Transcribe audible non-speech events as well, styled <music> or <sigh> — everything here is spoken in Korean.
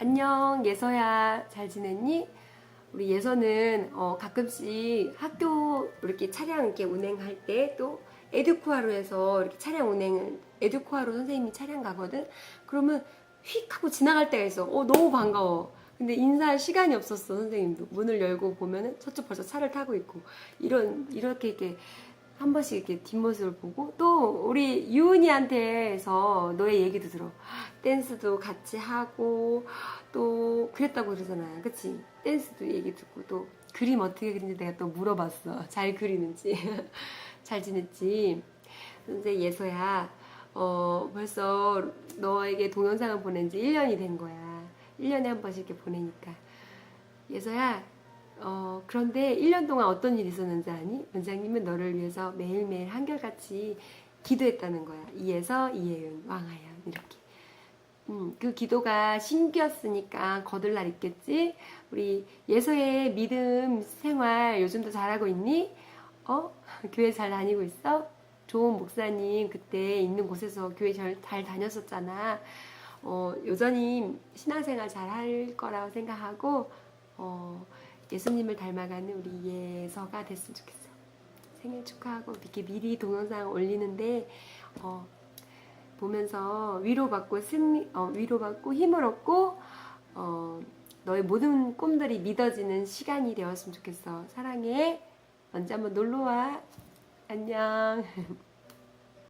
안녕 예서야 잘 지냈니? 우리 예서는 어, 가끔씩 학교 이렇게 차량 이렇게 운행할 때 또 에듀코아로 해서 이렇게 차량 운행을 에듀코아로 선생님이 차량 가거든. 그러면 휙 하고 지나갈 때가 있어. 어 너무 반가워. 근데 인사할 시간이 없었어 선생님도 문을 열고 보면은 저쪽 벌써 차를 타고 있고 이런 이렇게 이렇게 한 번씩 이렇게 뒷모습을 보고 또 우리 유은이한테서 너의 얘기도 들어. 댄스도 같이 하고 또 그랬다고 그러잖아 그치? 댄스도 얘기 듣고 또 그림 어떻게 그리는지 내가 또 물어봤어. <laughs> 잘 그리는지. <laughs> 잘 지냈지? 근데 예서야 어 벌써 너에게 동영상을 보낸 지 1년이 된 거야. 1년에 한 번씩 이렇게 보내니까. 예서야 어, 그런데 1년 동안 어떤 일이 있었는지 아니? 원장님은 너를 위해서 매일매일 한결같이 기도했다는 거야. 이에서 이혜은, 왕하연 이렇게. 음, 그 기도가 신기였으니까 거들 날 있겠지? 우리 예서의 믿음 생활 요즘도 잘하고 있니? 어? <laughs> 교회 잘 다니고 있어? 좋은 목사님 그때 있는 곳에서 교회 잘, 잘 다녔었잖아. 어, 여전히 신앙생활 잘 할 거라고 생각하고 어, 예수님을 닮아가는 우리 예서가 됐으면 좋겠어. 생일 축하하고 이렇게 미리 동영상 올리는데 어, 보면서 위로받고 승리, 어, 위로받고 힘을 얻고 어, 너의 모든 꿈들이 믿어지는 시간이 되었으면 좋겠어. 사랑해. 언제 한번 놀러 와. 안녕. <laughs>